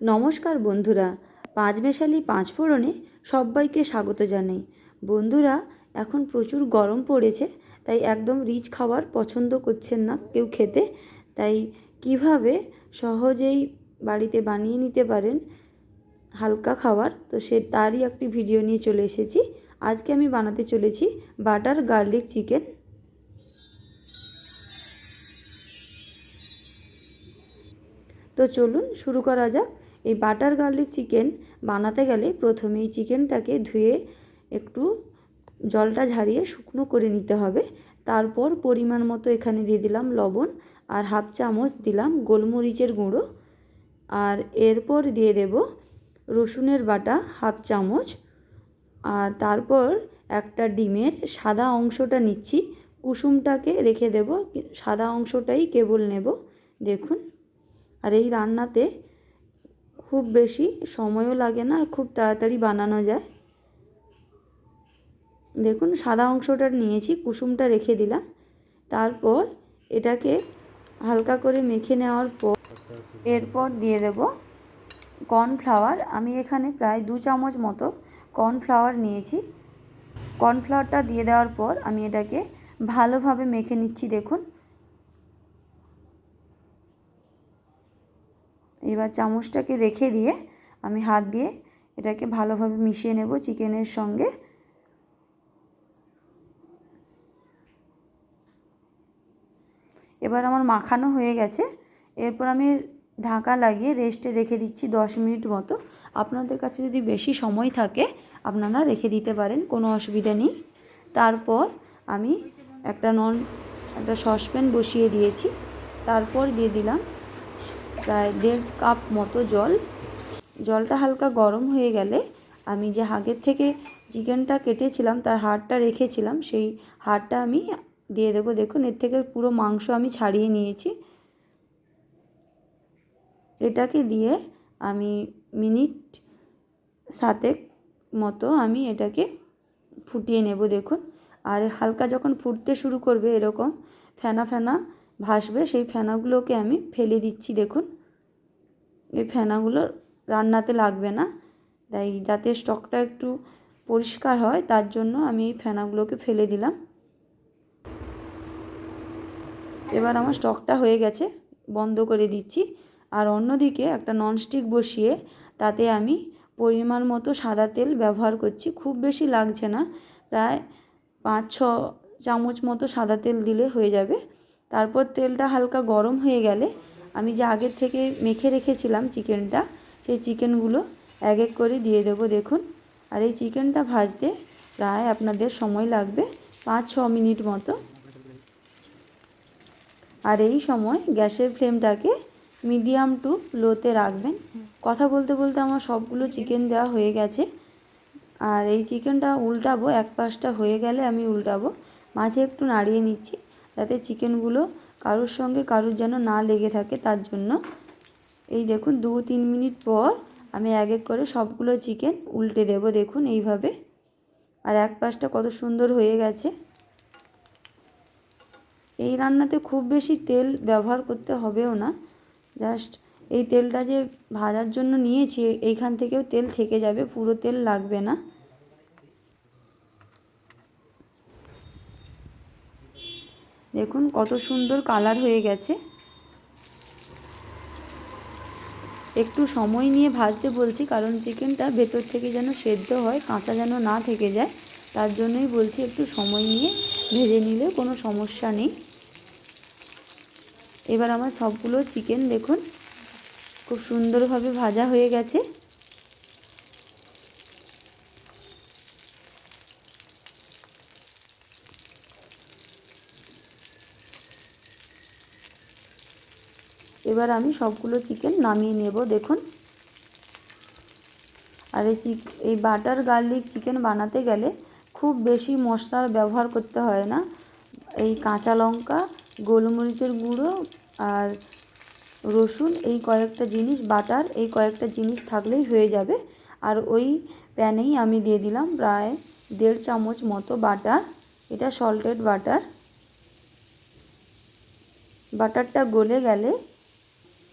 নমস্কার বন্ধুরা পাঁচমেশালি পাঁচ ফোড়নে সবাইকে স্বাগত জানাই। বন্ধুরা, এখন প্রচুর গরম পড়েছে, তাই একদম রিচ খাবার পছন্দ করছেন না কেউ খেতে। তাই কীভাবে সহজেই বাড়িতে বানিয়ে নিতে পারেন হালকা খাবার, তো সে তারই একটি ভিডিও নিয়ে চলে এসেছি। আজকে আমি বানাতে চলেছি বাটার গার্লিক চিকেন। তো চলুন শুরু করা যাক। এই বাটার গার্লিক চিকেন বানাতে গেলে প্রথমে এই চিকেনটাকে ধুয়ে একটু জলটা ঝারিয়ে শুকনো করে নিতে হবে। তারপর পরিমাণ মতো এখানে দিয়ে দিলাম লবণ আর হাফ চামচ দিলাম গোলমরিচের গুঁড়ো। আর এরপর দিয়ে দেব রসুনের বাটা হাফ চামচ। আর তারপর একটা ডিমের সাদা অংশটা নিচ্ছি। কুসুমটাকে রেখে দেব, সাদা অংশটাই কেবল নেব। দেখুন, আর এই রান্নাতে খুব বেশি সময়ও লাগে না আর খুব তাড়াতাড়ি বানানো যায়। দেখুন, সাদা অংশটা নিয়েছি, কুসুমটা রেখে দিলাম। তারপর এটাকে হালকা করে মেখে নেওয়ার পর এরপর দিয়ে দেব কর্নফ্লাওয়ার। আমি এখানে প্রায় দু চামচ মতো কর্নফ্লাওয়ার নিয়েছি। কর্নফ্লাওয়ারটা দিয়ে দেওয়ার পর আমি এটাকে ভালোভাবে মেখে নিচ্ছি, দেখুন। এবার চামচটাকে রেখে দিয়ে আমি হাত দিয়ে এটাকে ভালোভাবে মিশিয়ে নেব চিকেনের সঙ্গে। এবার আমার মাখানো হয়ে গেছে। এরপর আমি ঢাকা লাগিয়ে রেস্টে রেখে দিচ্ছি দশ মিনিট মতো। আপনাদের কাছে যদি বেশি সময় থাকে, আপনারা রেখে দিতে পারেন, কোনো অসুবিধা নেই। তারপর আমি একটা নন, একটা সসপ্যান বসিয়ে দিয়েছি। তারপর দিয়ে দিলাম প্রায় দেড় কাপ মতো জল। জলটা হালকা গরম হয়ে গেলে আমি যে আগের থেকে চিকেনটা কেটেছিলাম, তার হাড়টা রেখেছিলাম, সেই হাড়টা আমি দিয়ে দেবো। দেখুন, এর থেকে পুরো মাংস আমি ছাড়িয়ে নিয়েছি। এটাকে দিয়ে আমি মিনিট সাতেক মতো আমি এটাকে ফুটিয়ে নেব, দেখুন। আর হালকা যখন ফুটতে শুরু করবে, এরকম ফেনা ফেনা ভাসবে, সেই ফেনাগুলোকে আমি ফেলে দিচ্ছি, দেখুন। এই ফেনাগুলো রান্নাতে লাগবে না। তাই যাতে স্টকটা একটু পরিষ্কার হয়, তার জন্য আমি এই ফেনাগুলোকে ফেলে দিলাম। এবার আমার স্টকটা হয়ে গেছে, বন্ধ করে দিচ্ছি। আর অন্যদিকে একটা ননস্টিক বসিয়ে, তাতে আমি পরিমাণ মতো সাদা তেল ব্যবহার করছি। খুব বেশি লাগছে না, প্রায় পাঁচ ছ চামচ মতো সাদা তেল দিলে হয়ে যাবে। তারপর তেলটা হালকা গরম হয়ে গেলে আমি যে আগের থেকে মেখে রেখেছিলাম চিকেনটা, সেই চিকেনগুলো এক এক করে দিয়ে দেবো দেখুন। আর এই চিকেনটা ভাজতে প্রায় আপনাদের সময় লাগবে পাঁচ, ছ মিনিট মতো। আর এই সময় গ্যাসের ফ্লেমটাকে মিডিয়াম টু লোতে রাখবেন। কথা বলতে বলতে আমার সবগুলো চিকেন দেওয়া হয়ে গেছে। আর এই চিকেনটা উল্টাবো, এক পাশটা হয়ে গেলে আমি উল্টাবো। মাঝে একটু নাড়িয়ে নিচ্ছি। যাতে চিকেনগুলো কারোর সঙ্গে কারোর যেন না লেগে থাকে, তার জন্য। এই দেখুন, দু তিন মিনিট পর আমি এক এক করে সবগুলো চিকেন উল্টে দেব, দেখুন এইভাবে। আর এক পাশটা কত সুন্দর হয়ে গেছে। এই রান্নাতে খুব বেশি তেল ব্যবহার করতে হবেও না। জাস্ট এই তেলটা যে ভাজার জন্য নিয়েছি, এইখান থেকেও তেল থেকে যাবে, পুরো তেল লাগবে না। দেখুন কত সুন্দর কালার হয়ে গেছে। একটু সময় নিয়ে ভাজতে বলছি, কারণ চিকেনটা ভেতর থেকে যেন সেদ্ধ হয়, কাঁচা যেন না থেকে যায়, তার জন্যই বলছি একটু সময় নিয়ে ভেজে নিলে কোনো সমস্যা নেই। এবার আমার সবগুলো চিকেন দেখুন, খুব সুন্দরভাবে ভাজা হয়ে গেছে। এবার আমি সবগুলো চিকেন নামিয়ে নেব, দেখুন। আর এই চিক এই বাটার গার্লিক চিকেন বানাতে গেলে খুব বেশি মশলার ব্যবহার করতে হয় না। এই কাঁচা লঙ্কা, গোলমরিচের গুঁড়ো আর রসুন, এই কয়েকটা জিনিস বাটার এই কয়েকটা জিনিস থাকলেই হয়ে যাবে। আর ওই প্যানেই আমি দিয়ে দিলাম প্রায় দেড় চামচ মতো বাটার এটা সল্টেড বাটার বাটারটা গলে গেলে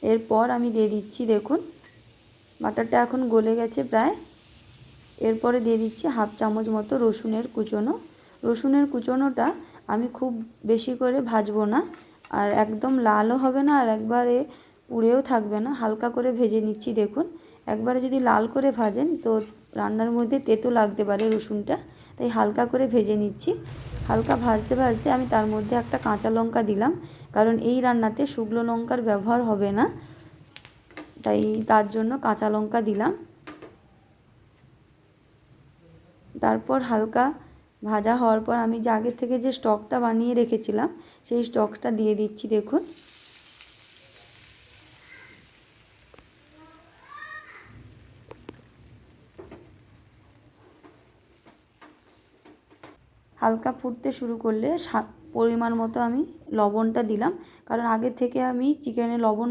এরপর আমি দিয়ে দিচ্ছি, দেখুন, বাটারটা এখন গলে গেছে প্রায়। এরপরে দিয়ে দিচ্ছি হাফ চামচ মতো রসুনের কুচনো। রসুনের কুচনোটা আমি খুব বেশি করে ভাজবো না, আর একদম লালও হবে না, আর একবারে পুড়েও থাকবে না। হালকা করে ভেজে নিচ্ছি, দেখুন। একবারে যদি লাল করে ভাজেন, তো রান্নার মধ্যে তেতো লাগতে পারে রসুনটা, তাই হালকা করে ভেজে নিচ্ছি। হালকা ভাজতে ভাজতে আমি তার মধ্যে একটা কাঁচা লঙ্কা দিলাম। কারণ এই রান্নাতে শুকনো লঙ্কার ব্যবহার হবে না। তাই তার জন্য কাঁচা লঙ্কা দিলাম। তারপর হালকা ভাজা হওয়ার পর আমি যে আগের থেকে যে স্টকটা বানিয়ে রেখেছিলাম, সেই স্টকটা দিয়ে দিচ্ছি, দেখুন। হালকা ফুটতে শুরু করলে পরিমাণ মতো আমি লবণটা দিলাম। কারণ আগে থেকে আমি চিকেনে লবণ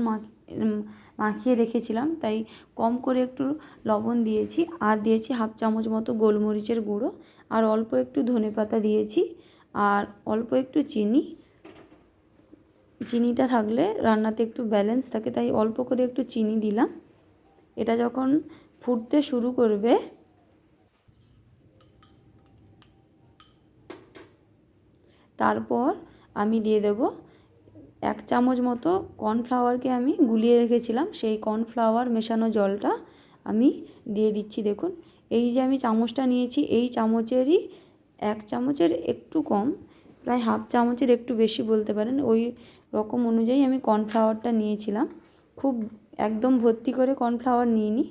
মাখিয়ে রেখেছিলাম। তাই কম করে একটু লবণ দিয়েছি। আর দিয়েছি হাফ চামচ মতো গোলমরিচের গুঁড়ো। আর অল্প একটু ধনে পাতা দিয়েছি। আর অল্প একটু চিনি। চিনিটা থাকলে রান্নাতে একটু ব্যালেন্স থাকে। তাই অল্প করে একটু চিনি দিলাম। এটা যখন ফুটতে শুরু করবে তারপর আমি দিয়ে দেব এক চামচ মতো কর্নফ্লাওয়ারকে আমি গুলিয়ে রেখেছিলাম, সেই কর্নফ্লাওয়ার মেশানো জলটা আমি দিয়ে দিচ্ছি। দেখুন, এই যে আমি চামচটা নিয়েছি, এই চামচেরই এক চামচের একটু কম, প্রায় হাফ চামচের একটু বেশি বলতে পারেন, ওই রকম অনুযায়ী আমি কর্নফ্লাওয়ারটা নিয়েছিলাম। খুব একদম ভর্তি করে কর্নফ্লাওয়ার নিইনি,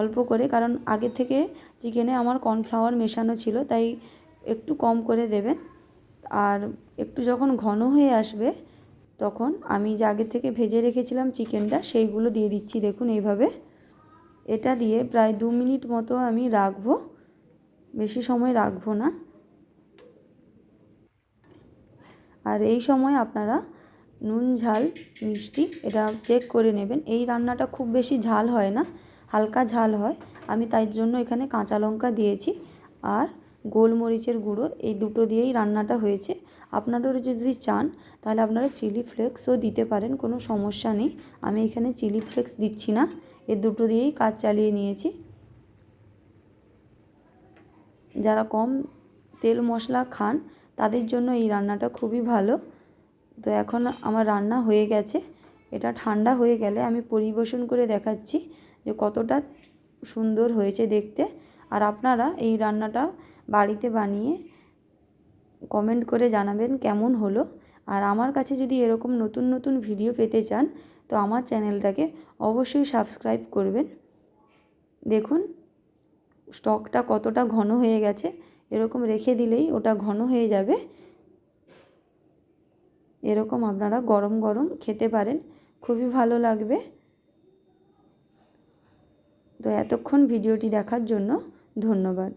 অল্প করে, কারণ আগে থেকে চিকেনে আমার কর্নফ্লাওয়ার মেশানো ছিল, তাই একটু কম করে দেবেন। আর একটু যখন ঘন হয়ে আসবে, তখন আমি যে আগে থেকে ভেজে রেখেছিলাম চিকেনটা, সেইগুলো দিয়ে দিচ্ছি দেখুন এইভাবে। এটা দিয়ে প্রায় দু মিনিট মতো আমি রাখব। বেশি সময় রাখব না। আর এই সময় আপনারা নুন, ঝাল, মিষ্টি এটা চেক করে নেবেন। এই রান্নাটা খুব বেশি ঝাল হয় না, হালকা ঝাল হয়। আমি তাই জন্য এখানে কাঁচা লঙ্কা দিয়েছি। আর গোলমরিচের গুঁড়ো, এই দুটো দিয়েই রান্নাটা হয়েছে। আপনারা যদি চান, তাহলে আপনারা চিলি ফ্লেক্সও দিতে পারেন, কোনো সমস্যা নেই। আমি এখানে চিলি ফ্লেক্স দিচ্ছি না, এ দুটো দিয়েই কাজ চালিয়ে নিয়েছি। যারা কম তেল মশলা খান, তাদের জন্য এই রান্নাটা খুবই ভালো। তো এখন আমার রান্না হয়ে গেছে। এটা ঠান্ডা হয়ে গেলে আমি পরিবেশন করে দেখাচ্ছি যে কতটা সুন্দর হয়েছে দেখতে। আর আপনারা এই রান্নাটা বাড়িতে বানিয়ে কমেন্ট করে জানাবেন কেমন হলো। আর আমার কাছে যদি এরকম নতুন নতুন ভিডিও পেতে চান, তো আমার চ্যানেলটাকে অবশ্যই সাবস্ক্রাইব করবেন। দেখুন স্টকটা কতটা ঘন হয়ে গেছে। এরকম রেখে দিলেই ওটা ঘন হয়ে যাবে। এরকম আপনারা গরম গরম খেতে পারেন। খুবই ভালো লাগবে। তো এতক্ষণ ভিডিওটি দেখার জন্য ধন্যবাদ।